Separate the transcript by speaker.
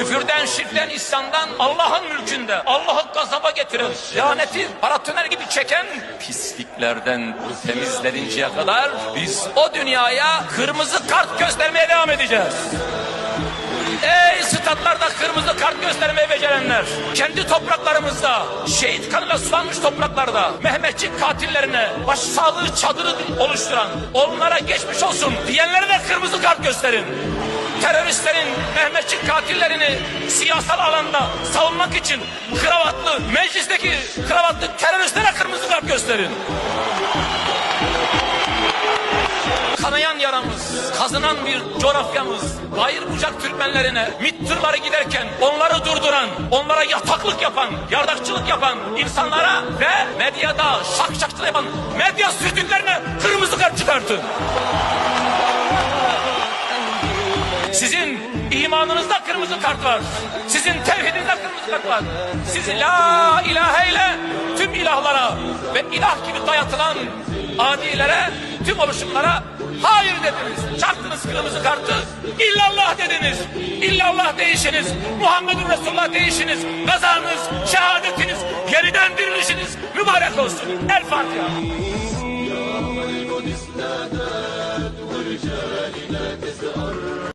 Speaker 1: Küfürden, şirkten, isyandan, Allah'ın mülkünde, Allah'ı gazaba getiren, laneti paratoner gibi çeken pisliklerden temizleninceye kadar biz o dünyaya kırmızı kart göstermeye devam edeceğiz. Ey statlarda kırmızı kart göstermeyi becerenler, kendi topraklarımızda, şehit kanıyla sulanmış topraklarda, Mehmetçik katillerine başsağlığı çadırı oluşturan, onlara geçmiş olsun diyenlere de kırmızı kart gösterin. Teröristlerin, Mehmetçik katillerini siyasal alanda savunmak için kravatlı, meclisteki kravatlı teröristlere kırmızı kart gösterin. kanayan yaramız, kazınan bir coğrafyamız, bayır bucak Türkmenlerine MİT tırları giderken onları durduran, onlara yataklık yapan, yardakçılık yapan insanlara ve medyada şak şakçılık yapan medya sürtüklerine kırmızı kart çıkartın. Sizin imanınızda kırmızı kart var. Sizin tevhidinizde kırmızı kart var. Siz la ilahe ile tüm ilahlara ve ilah gibi dayatılan adilere, tüm oluşumlara hayır dediniz. Çaktınız kırmızı kartı. İllallah dediniz. İllallah değişiniz. Muhammedun Resulullah değişiniz. Kazanız, şehadetiniz, yeniden dirilişiniz mübarek olsun. El Fatiha.